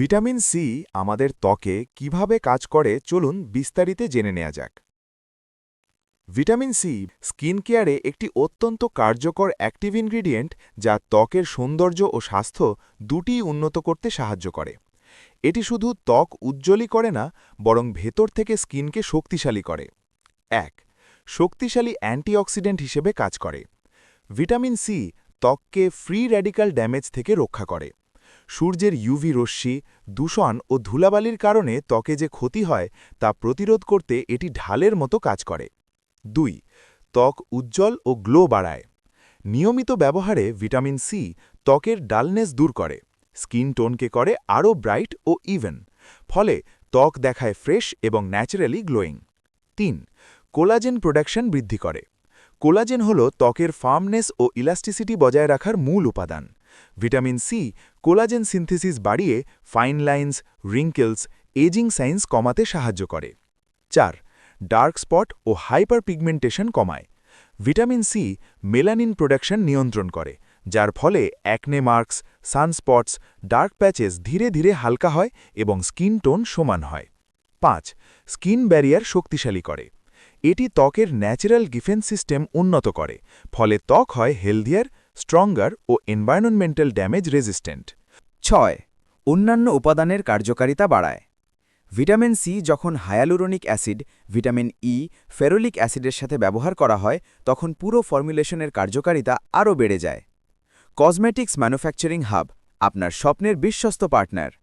Vitamin C আমাদের ত্বকে কীভাবে কাজ করে চলুন বিস্তারিতে জেনে নেওয়া যাক। ভিটামিন সি স্কিন কেয়ারে একটি অত্যন্ত কার্যকর অ্যাক্টিভ ইনগ্রিডিয়েন্ট যা ত্বকের সৌন্দর্য ও স্বাস্থ্য দুটিই উন্নত করতে সাহায্য করে। এটি শুধু ত্বক উজ্জ্বলই করে না, বরং ভেতর থেকে স্কিনকে শক্তিশালী করে। এক, শক্তিশালী অ্যান্টিঅক্সিডেন্ট হিসেবে কাজ করে। ভিটামিন সি ত্বককে ফ্রি র্যাডিক্যাল ড্যামেজ থেকে রক্ষা করে। সূর্যের ইউভি রশ্মি, দূষণ ও ধুলাবালির কারণে ত্বকে যে ক্ষতি হয় তা প্রতিরোধ করতে এটি ঢালের মতো কাজ করে। দুই, ত্বক উজ্জ্বল ও গ্লো বাড়ায়। নিয়মিত ব্যবহারে ভিটামিন সি ত্বকের ডালনেস দূর করে, স্কিন টোনকে করে আরও ব্রাইট ও ইভেন, ফলে ত্বক দেখায় ফ্রেশ এবং ন্যাচারালি গ্লোয়িং। তিন, কোলাজেন প্রোডাকশন বৃদ্ধি করে। কোলাজেন হল ত্বকের ফার্মনেস ও ইলাস্টিসিটি বজায় রাখার মূল উপাদান। ভিটামিন সি, কোলাজেন সিনথেসিস বাড়িয়ে fine lines, wrinkles, ageing signs কমাতে সাহায্য করে। চার, ডার্ক স্পট ও হাইপার পিগমেন্টেশন কমায়। ভিটামিন সি মেলানিন প্রোডাকশন নিয়ন্ত্রণ করে, যার ফলে acne marks, sunspots, dark patches ধীরে ধীরে হালকা হয় এবং স্কিন টোন সমান হয়। পাঁচ, স্কিন ব্যারিয়ার শক্তিশালী করে। এটি ত্বকের ন্যাচারাল ডিফেন্স সিস্টেম উন্নত করে, ফলে ত্বক হয় হেলদিয়ার স্ট্রঙ্গার ও এনভায়রনমেন্টাল ড্যামেজ রেজিস্ট্যান্ট ছয়, অন্যান্য উপাদানের কার্যকারিতা বাড়ায়। ভিটামিন সি যখন hyaluronic acid, vitamin E ferulic অ্যাসিডের সাথে ব্যবহার করা হয়, তখন পুরো ফর্মুলেশনের কার্যকারিতা আরও বেড়ে যায়। কসমেটিক্স ম্যানুফ্যাকচারিং হাব, আপনার স্বপ্নের বিশ্বস্ত পার্টনার।